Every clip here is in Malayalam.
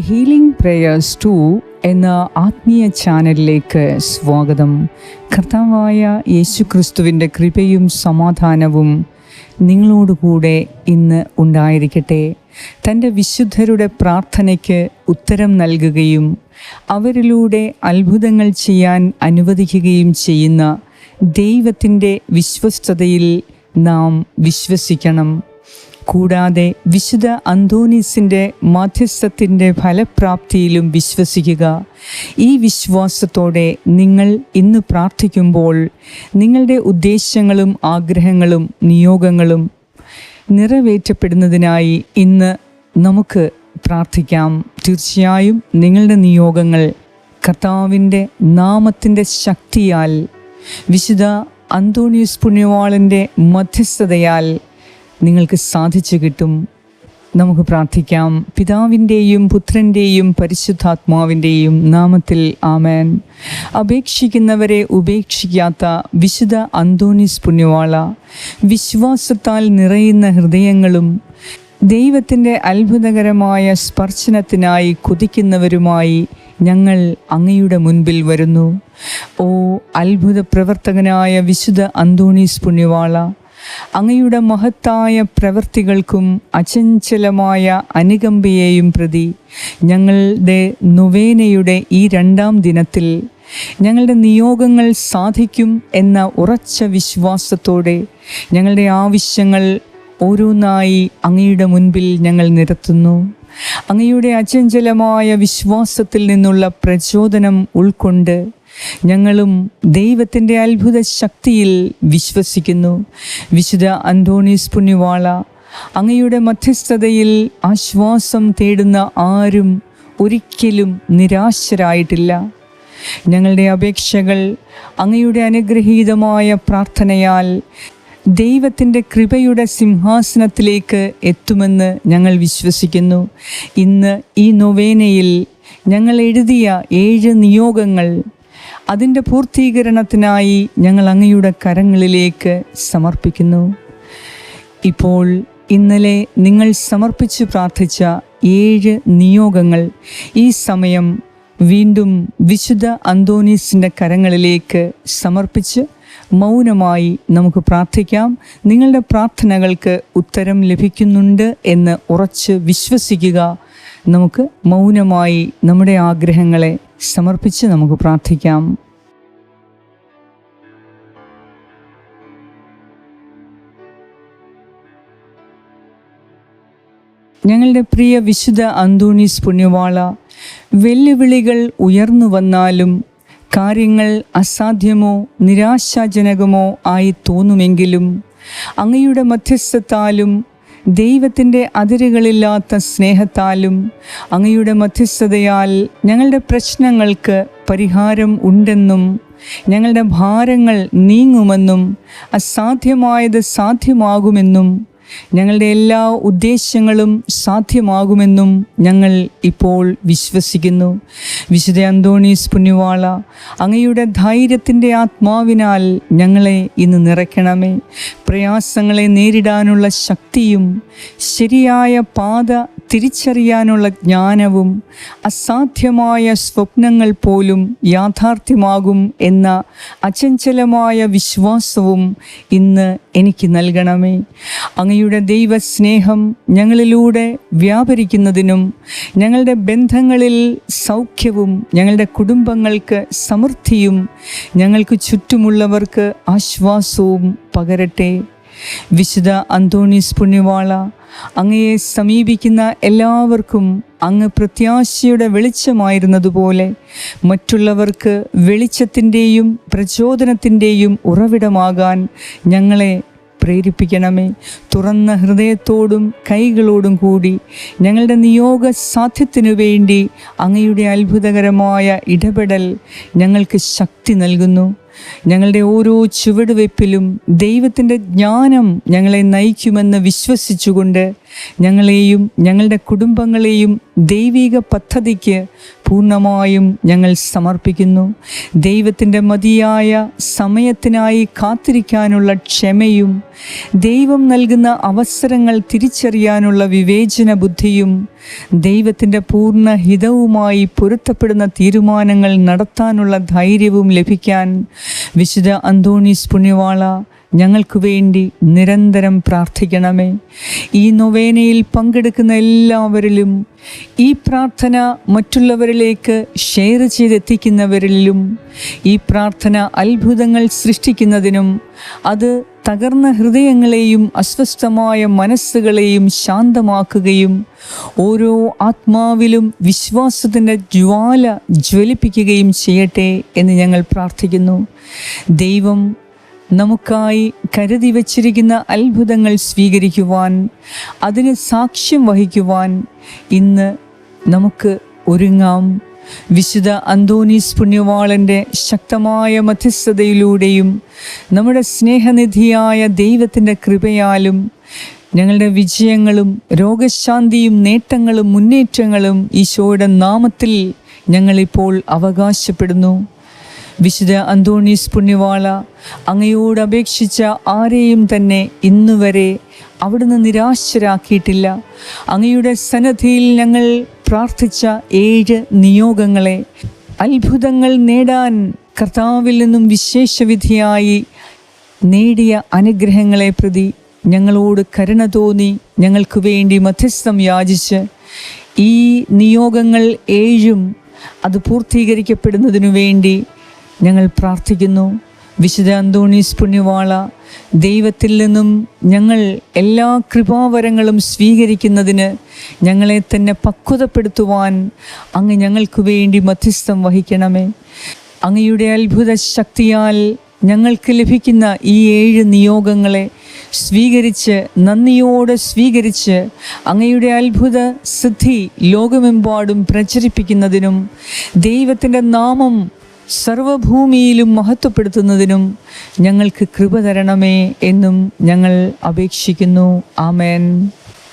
ഹീലിംഗ് പ്രേയേഴ്സ് ടു എന്ന ആത്മീയ ചാനലിലേക്ക് സ്വാഗതം. കർത്താവായ യേശു ക്രിസ്തുവിന്റെ കൃപയും സമാധാനവും നിങ്ങളോടുകൂടെ ഇന്ന് ഉണ്ടായിരിക്കട്ടെ. തന്റെ വിശുദ്ധരുടെ പ്രാർത്ഥനയ്ക്ക് ഉത്തരം നൽകുകയും അവരിലൂടെ അത്ഭുതങ്ങൾ ചെയ്യാൻ അനുവദിക്കുകയും ചെയ്യുന്ന ദൈവത്തിന്റെ വിശ്വസ്തതയിൽ നാം വിശ്വസിക്കണം. കൂടാതെ വിശുദ്ധ അന്തോനീസിന്റെ മാധ്യസ്ഥത്തിന്റെ ഫലപ്രാപ്തിയിലും വിശ്വസിക്കുക. ഈ വിശ്വാസത്തോടെ നിങ്ങൾ ഇന്ന് പ്രാർത്ഥിക്കുമ്പോൾ നിങ്ങളുടെ ഉദ്ദേശങ്ങളും ആഗ്രഹങ്ങളും നിയോഗങ്ങളും നിറവേറ്റപ്പെടുന്നതിനായി ഇന്ന് നമുക്ക് പ്രാർത്ഥിക്കാം. തീർച്ചയായും നിങ്ങളുടെ നിയോഗങ്ങൾ കർത്താവിന്റെ നാമത്തിന്റെ ശക്തിയാൽ വിശുദ്ധ അന്തോണിയസ് പുണ്യവാളന്റെ മധ്യസ്ഥതയാൽ നിങ്ങൾക്ക് സാധിച്ചു കിട്ടും. നമുക്ക് പ്രാർത്ഥിക്കാം. പിതാവിന്റെയും പുത്രന്റെയും പരിശുദ്ധാത്മാവിന്റെയും നാമത്തിൽ ആമേൻ. അപേക്ഷിക്കുന്നവരെ ഉപേക്ഷിക്കാത്ത വിശുദ്ധ അന്തോണിസ് പുണ്യവാള വിശ്വാസത്താൽ നിറയുന്ന ഹൃദയങ്ങളും ദൈവത്തിന്റെ അത്ഭുതകരമായ സ്പർശനത്തിനായി കൊതിക്കുന്നവരുമായി ഞങ്ങൾ അങ്ങയുടെ മുൻപിൽ വരുന്നു. ഓ അത്ഭുത പ്രവർത്തകനായ വിശുദ്ധ അന്തോണീസ് പുണ്യവാള അങ്ങയുടെ മഹത്തായ പ്രവൃത്തികൾക്കും അചഞ്ചലമായ അനുകമ്പയെയും പ്രതി ഞങ്ങളുടെ നുവേനയുടെ ഈ രണ്ടാം ദിനത്തിൽ ഞങ്ങളുടെ നിയോഗങ്ങൾ സാധിക്കും എന്ന ഉറച്ച വിശ്വാസത്തോടെ ഞങ്ങളുടെ ആവശ്യങ്ങൾ ഓരോന്നായി അങ്ങയുടെ മുൻപിൽ ഞങ്ങൾ നിരത്തുന്നു. അങ്ങയുടെ അചഞ്ചലമായ വിശ്വാസത്തിൽ നിന്നുള്ള പ്രചോദനം ഉൾക്കൊണ്ട് ഞങ്ങളും ദൈവത്തിന്റെ അത്ഭുത ശക്തിയിൽ വിശ്വസിക്കുന്നു. വിശുദ്ധ അന്തോണീസ് പുണ്യവാള അങ്ങയുടെ മധ്യസ്ഥതയിൽ ആശ്വാസം തേടുന്ന ആരും ഒരിക്കലും നിരാശരായിട്ടില്ല. ഞങ്ങളുടെ അപേക്ഷകൾ അങ്ങയുടെ അനുഗ്രഹീതമായ പ്രാർത്ഥനയാൽ ദൈവത്തിന്റെ കൃപയുടെ സിംഹാസനത്തിലേക്ക് എത്തുമെന്ന് ഞങ്ങൾ വിശ്വസിക്കുന്നു. ഇന്ന് ഈ നൊവേനയിൽ ഞങ്ങൾ എഴുതിയ ഏഴ് നിയോഗങ്ങൾ അതിന്റെ പൂർത്തീകരണത്തിനായി ഞങ്ങൾ അങ്ങയുടെ കരങ്ങളിലേക്ക് സമർപ്പിക്കുന്നു. ഇപ്പോൾ ഇന്നലെ നിങ്ങൾ സമർപ്പിച്ച് പ്രാർത്ഥിച്ച ഏഴ് നിയോഗങ്ങൾ ഈ സമയം വീണ്ടും വിശുദ്ധ അന്തോനീസിന്റെ കരങ്ങളിലേക്ക് സമർപ്പിച്ച് മൗനമായി നമുക്ക് പ്രാർത്ഥിക്കാം. നിങ്ങളുടെ പ്രാർത്ഥനകൾക്ക് ഉത്തരം ലഭിക്കുന്നുണ്ട് എന്ന് ഉറച്ച് വിശ്വസിക്കുക. നമുക്ക് മൗനമായി നമ്മുടെ ആഗ്രഹങ്ങളെ സമർപ്പിച്ച് നമുക്ക് പ്രാർത്ഥിക്കാം. ഞങ്ങളുടെ പ്രിയ വിശുദ്ധ അന്തോണീസ് പുണ്യവാള വെല്ലുവിളികൾ ഉയർന്നു വന്നാലും കാര്യങ്ങൾ അസാധ്യമോ നിരാശാജനകമോ ആയി തോന്നുമെങ്കിലും അങ്ങയുടെ മധ്യസ്ഥത്താലും ദൈവത്തിന്റെ അതിരുകളില്ലാത്ത സ്നേഹത്താലും അങ്ങയുടെ മധ്യസ്ഥതയാൽ ഞങ്ങളുടെ പ്രശ്നങ്ങൾക്ക് പരിഹാരം ഉണ്ടെന്നും ഞങ്ങളുടെ ഭാരങ്ങൾ നീങ്ങുമെന്നും അസാധ്യമായത് സാധ്യമാകുമെന്നും ഞങ്ങളുടെ എല്ലാ ഉദ്ദേശങ്ങളും സാധ്യമാകുമെന്നും ഞങ്ങൾ ഇപ്പോൾ വിശ്വസിക്കുന്നു. വിശുദ്ധ അന്തോണീസ് പുണ്യവാള അങ്ങയുടെ ധൈര്യത്തിന്റെ ആത്മാവിനാൽ ഞങ്ങളെ ഇന്ന് നിറയ്ക്കണമേ. പ്രയാസങ്ങളെ നേരിടാനുള്ള ശക്തിയും ശരിയായ പാത തിരിച്ചറിയാനുള്ള ജ്ഞാനവും അസാധ്യമായ സ്വപ്നങ്ങൾ പോലും യാഥാർത്ഥ്യമാകും എന്ന അചഞ്ചലമായ വിശ്വാസവും ഇന്ന് എനിക്ക് നൽകണമേ. അങ്ങയുടെ ദൈവസ്നേഹം ഞങ്ങളിലൂടെ വ്യാപരിക്കുന്നതിനും ഞങ്ങളുടെ ബന്ധങ്ങളിൽ സൗഖ്യവും ഞങ്ങളുടെ കുടുംബങ്ങൾക്ക് സമൃദ്ധിയും ഞങ്ങൾക്ക് ചുറ്റുമുള്ളവർക്ക് ആശ്വാസവും പകരട്ടെ. വിശുദ്ധ അന്തോണീസ് പുണ്യവാള അങ്ങയെ സമീപിക്കുന്ന എല്ലാവർക്കും അങ്ങ് പ്രത്യാശയുടെ വെളിച്ചമായിരുന്നതുപോലെ മറ്റുള്ളവർക്ക് വെളിച്ചത്തിന്റെയും പ്രചോദനത്തിന്റെയും ഉറവിടമാകാൻ ഞങ്ങളെ പ്രേരിപ്പിക്കണമേ. തുറന്ന ഹൃദയത്തോടും കൈകളോടും കൂടി ഞങ്ങളുടെ നിയോഗ സാധ്യത്തിനു വേണ്ടി അങ്ങയുടെ അത്ഭുതകരമായ ഇടപെടൽ ഞങ്ങൾക്ക് ശക്തി നൽകുന്നു. ഞങ്ങളുടെ ഓരോ ചുവടുവയ്പ്പിലും ദൈവത്തിന്റെ ജ്ഞാനം ഞങ്ങളെ നയിക്കുമെന്ന് വിശ്വസിച്ചുകൊണ്ട് ഞങ്ങളെയും ഞങ്ങളുടെ കുടുംബങ്ങളെയും ദൈവിക പദ്ധതിക്ക് പൂർണമായും ഞങ്ങൾ സമർപ്പിക്കുന്നു. ദൈവത്തിന്റെ മതിയായ സമയത്തിനായി കാത്തിരിക്കാനുള്ള ക്ഷമയും ദൈവം നൽകുന്ന അവസരങ്ങൾ തിരിച്ചറിയാനുള്ള വിവേചന ബുദ്ധിയും ദൈവത്തിന്റെ പൂർണ ഹിതവുമായി പൊരുത്തപ്പെടുന്ന തീരുമാനങ്ങൾ നടത്താനുള്ള ധൈര്യവും ലഭിക്കാൻ വിശുദ്ധ അന്തോണീസ് പുണ്യവാള ഞങ്ങൾക്ക് വേണ്ടി നിരന്തരം പ്രാർത്ഥിക്കണമേ. ഈ നൊവേനയിൽ പങ്കെടുക്കുന്ന എല്ലാവരിലും ഈ പ്രാർത്ഥന മറ്റുള്ളവരിലേക്ക് ഷെയർ ചെയ്തെത്തിക്കുന്നവരിലും ഈ പ്രാർത്ഥന അത്ഭുതങ്ങൾ സൃഷ്ടിക്കുന്നതിനും അത് തകർന്ന ഹൃദയങ്ങളെയും അസ്വസ്ഥമായ മനസ്സുകളെയും ശാന്തമാക്കുകയും ഓരോ ആത്മാവിലും വിശ്വാസത്തിന്റെ ജ്വാല ജ്വലിപ്പിക്കുകയും ചെയ്യട്ടെ എന്ന് ഞങ്ങൾ പ്രാർത്ഥിക്കുന്നു. ദൈവം നമുക്കായി കരുതി വച്ചിരിക്കുന്ന അത്ഭുതങ്ങൾ സ്വീകരിക്കുവാൻ അതിന് സാക്ഷ്യം വഹിക്കുവാൻ ഇന്ന് നമുക്ക് ഒരുങ്ങാം. വിശുദ്ധ അന്തോനീസ് പുണ്യവാളന്റെ ശക്തമായ മധ്യസ്ഥതയിലൂടെയും നമ്മുടെ സ്നേഹനിധിയായ ദൈവത്തിന്റെ കൃപയാലും ഞങ്ങളുടെ വിജയങ്ങളും രോഗശാന്തിയും നേട്ടങ്ങളും മുന്നേറ്റങ്ങളും ഈശോയുടെ നാമത്തിൽ ഞങ്ങളിപ്പോൾ അവകാശപ്പെടുന്നു. വിശുദ്ധ അന്തോണീസ് പുണ്യവാള അങ്ങയോട് അപേക്ഷിച്ച ആരെയും തന്നെ ഇന്നുവരെ അവിടുന്ന് നിരാശരാക്കിയിട്ടില്ല. അങ്ങയുടെ സന്നദ്ധിയിൽ ഞങ്ങൾ പ്രാർത്ഥിച്ച ഏഴ് നിയോഗങ്ങളെ അത്ഭുതങ്ങൾ നേടാൻ കർത്താവിൽ നിന്നും വിശേഷവിധിയായി നേടിയ അനുഗ്രഹങ്ങളെ പ്രതി ഞങ്ങളോട് കരുണ തോന്നി ഞങ്ങൾക്ക് വേണ്ടി മധ്യസ്ഥം യാചിച്ച് ഈ നിയോഗങ്ങൾ ഏഴും അത് പൂർത്തീകരിക്കപ്പെടുന്നതിനു വേണ്ടി ഞങ്ങൾ പ്രാർത്ഥിക്കുന്നു. വിശുദ്ധ അന്തോണീസ് പുണ്യവാള ദൈവത്തിൽ നിന്നും ഞങ്ങൾ എല്ലാ കൃപാവരങ്ങളും സ്വീകരിക്കുന്നതിന് ഞങ്ങളെ തന്നെ പക്വതപ്പെടുത്തുവാൻ അങ്ങ് ഞങ്ങൾക്ക് വേണ്ടി മധ്യസ്ഥം വഹിക്കണമേ. അങ്ങയുടെ അത്ഭുത ശക്തിയാൽ ഞങ്ങൾക്ക് ലഭിക്കുന്ന ഈ ഏഴ് നിയോഗങ്ങളെ സ്വീകരിച്ച് നന്ദിയോടെ സ്വീകരിച്ച് അങ്ങയുടെ അത്ഭുത സിദ്ധി ലോകമെമ്പാടും പ്രചരിപ്പിക്കുന്നതിനും ദൈവത്തിന്റെ നാമം സർവഭൂമിയിലും മഹത്വപ്പെടുത്തുന്നതിനും ഞങ്ങൾക്ക് കൃപ തരണമേ എന്നും ഞങ്ങൾ അപേക്ഷിക്കുന്നു. ആമേൻ.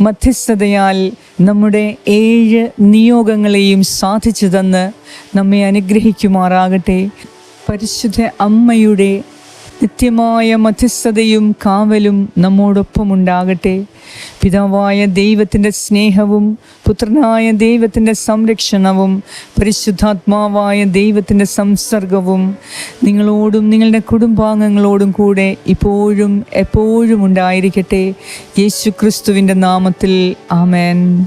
മധ്യസ്ഥതയാൽ നമ്മുടെ ഏഴ് നിയോഗങ്ങളെയും സാധിച്ചു തന്ന് നമ്മെ അനുഗ്രഹിക്കുമാറാകട്ടെ. പരിശുദ്ധ അമ്മയുടെ നിത്യമായ മധ്യസ്ഥതയും കാവലും നമ്മോടൊപ്പമുണ്ടാകട്ടെ. പിതാവായ ദൈവത്തിന്റെ സ്നേഹവും പുത്രനായ ദൈവത്തിന്റെ സംരക്ഷണവും പരിശുദ്ധാത്മാവായ ദൈവത്തിന്റെ സംസർഗവും നിങ്ങളോടും നിങ്ങളുടെ കുടുംബാംഗങ്ങളോടും കൂടെ ഇപ്പോഴും എപ്പോഴും ഉണ്ടായിരിക്കട്ടെ. യേശു ക്രിസ്തുവിന്റെ നാമത്തിൽ ആമേൻ.